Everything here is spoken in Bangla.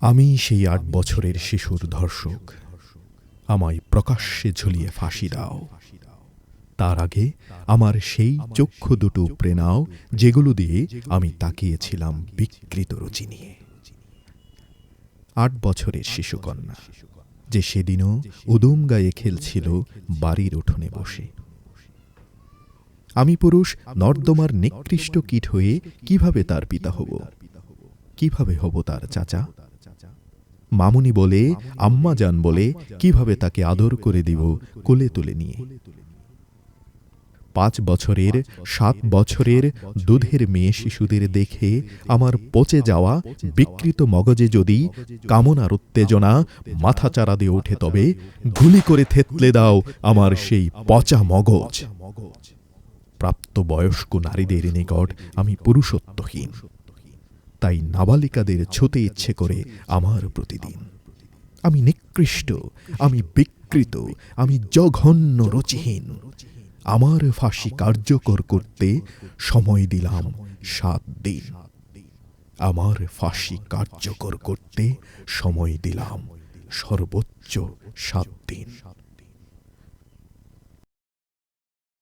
আমি সেই আট বছরের শিশুর ধর্ষক। আমায় প্রকাশ্যে ঝুলিয়ে ফাঁসি দাও। তার আগে আমার সেই চক্ষু দুটো নাও, যেগুলো দিয়ে আমি তাকিয়েছিলাম বিকৃত রুচি নিয়ে। আট বছরের শিশুকন্যা, যে সেদিনও উদুম গায়ে খেলছিল বাড়ির উঠোনে বসে। আমি পুরুষ, নর্দমার নিকৃষ্ট কীট হয়ে কীভাবে তার পিতা হব? কীভাবে হব তার চাচা? মামুনি বলে, আম্মা যান বলে, কীভাবে তাকে আদর করে দিব, কোলে তুলে নিয়ে। পাঁচ বছরের, সাত বছরের দুধের মেয়ে শিশুদের দেখে আমার পচে যাওয়া, বিকৃত মগজে যদি কামনার উত্তেজনা মাথা চারা দিয়ে ওঠে তবে গুলি করে থেতলে দাও আমার সেই পচা মগজ। প্রাপ্তবয়স্ক নারীদের নিকট আমি পুরুষত্বহীন। তাই নাবালিকাদের ছুতে ইচ্ছে করে আমার প্রতিদিন। আমি নিকৃষ্ট, আমি বিকৃত, আমি জঘন্য রুচিহীন। আমার ফাঁসি কার্যকর করতে সময় দিলাম সাত দিন। আমার ফাঁসি কার্যকর করতে সময় দিলাম সর্বোচ্চ সাত দিন।